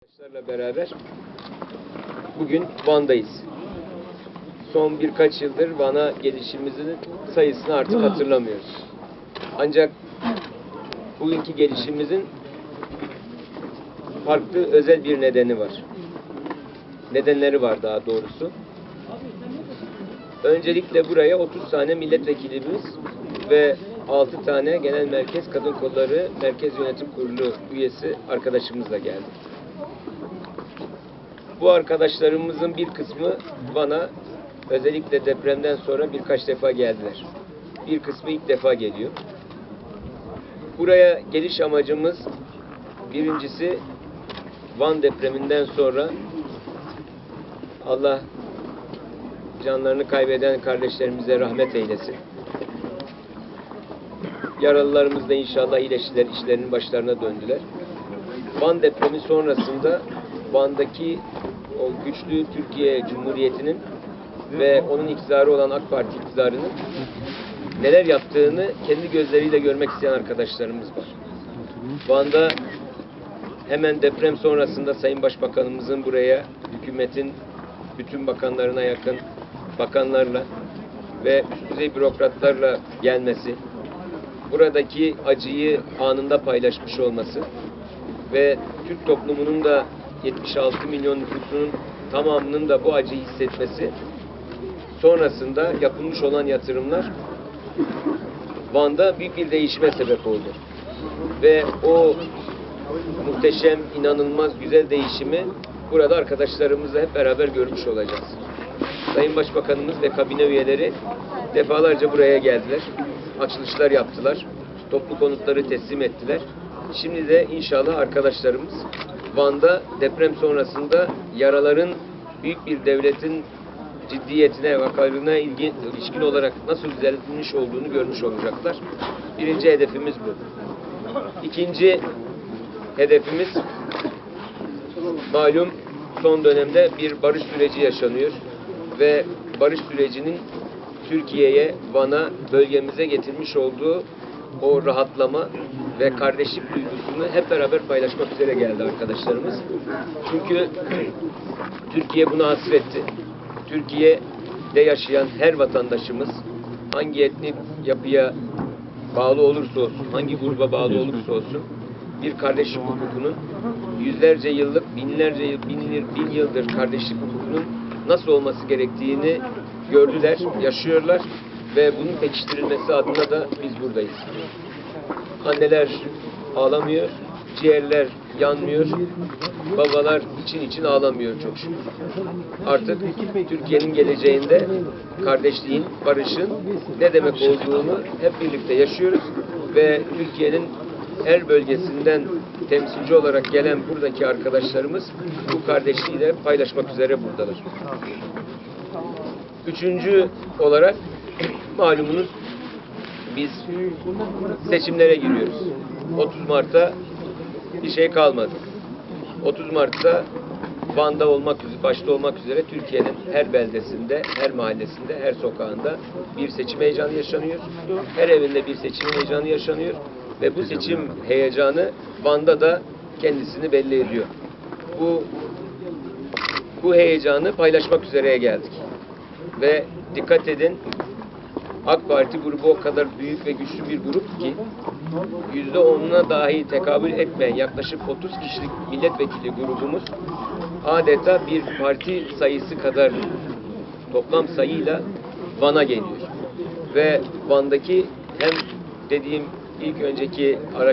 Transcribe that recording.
Arkadaşlarla beraber bugün Van'dayız. Son birkaç yıldır Van'a gelişimizin sayısını artık hatırlamıyoruz. Ancak bugünkü gelişimizin farklı özel bir nedeni var. Nedenleri var daha doğrusu. Öncelikle buraya 30 tane milletvekilimiz ve 6 tane Genel Merkez Kadın Kolları Merkez Yönetim Kurulu üyesi arkadaşımızla geldik. Bu arkadaşlarımızın bir kısmı Van'a özellikle depremden sonra birkaç defa geldiler. Bir kısmı ilk defa geliyor. Buraya geliş amacımız birincisi Van depreminden sonra Allah canlarını kaybeden kardeşlerimize rahmet eylesin. Yaralılarımız da inşallah iyileştiler, işlerinin başlarına döndüler. Van depremi sonrasında Van'daki o güçlü Türkiye Cumhuriyeti'nin ve onun iktidarı olan AK Parti iktidarının neler yaptığını kendi gözleriyle görmek isteyen arkadaşlarımız var. Van'da hemen deprem sonrasında Sayın Başbakanımızın buraya hükümetin bütün bakanlarına yakın bakanlarla ve üst düzey bürokratlarla gelmesi, buradaki acıyı anında paylaşmış olması ve Türk toplumunun da 76 milyon nüfusunun tamamının da bu acıyı hissetmesi sonrasında yapılmış olan yatırımlar Van'da büyük bir değişime sebep oldu. Ve o muhteşem, inanılmaz güzel değişimi burada arkadaşlarımızla hep beraber görmüş olacağız. Sayın Başbakanımız ve kabine üyeleri defalarca buraya geldiler. Açılışlar yaptılar. Toplu konutları teslim ettiler. Şimdi de inşallah arkadaşlarımız Van'da deprem sonrasında yaraların büyük bir devletin ciddiyetine, ilgi, ilişkin olarak nasıl düzeltilmiş olduğunu görmüş olacaklar. Birinci hedefimiz bu. İkinci hedefimiz malum son dönemde bir barış süreci yaşanıyor ve barış sürecinin Türkiye'ye, Van'a, bölgemize getirmiş olduğu o rahatlama ve kardeşlik duygusunu hep beraber paylaşmak üzere geldi arkadaşlarımız. Çünkü Türkiye buna hasretti. Türkiye'de yaşayan her vatandaşımız hangi etnik yapıya bağlı olursa olsun, hangi gruba bağlı olursa olsun bir kardeşlik hukukunun yüzlerce yıllık, binlerce yıl, bin, bin yıldır kardeşlik hukukunun nasıl olması gerektiğini gördüler, yaşıyorlar ve bunun pekiştirilmesi adına da biz buradayız. Anneler ağlamıyor, ciğerler yanmıyor, babalar için için ağlamıyor çok şükür. Artık Türkiye'nin geleceğinde kardeşliğin, barışın ne demek olduğunu hep birlikte yaşıyoruz ve Türkiye'nin her bölgesinden temsilci olarak gelen buradaki arkadaşlarımız bu kardeşliği de paylaşmak üzere buradalar. Üçüncü olarak malumunuz biz seçimlere giriyoruz. 30 Mart'ta bir şey kalmadı. 30 Mart'ta Van'da olmak üzere, başta olmak üzere Türkiye'nin her beldesinde, her mahallesinde, her sokağında bir seçim heyecanı yaşanıyor. Her evinde bir seçim heyecanı yaşanıyor. Ve bu seçim heyecanı Van'da da kendisini belli ediyor. Bu bu heyecanı paylaşmak üzere geldik. Ve dikkat edin AK Parti grubu o kadar büyük ve güçlü bir grup ki yüzde onuna dahi tekabül etmeyen yaklaşık 30 kişilik milletvekili grubumuz adeta bir parti sayısı kadar toplam sayıyla Van'a geliyor. Ve Van'daki hem dediğim ilk önceki araç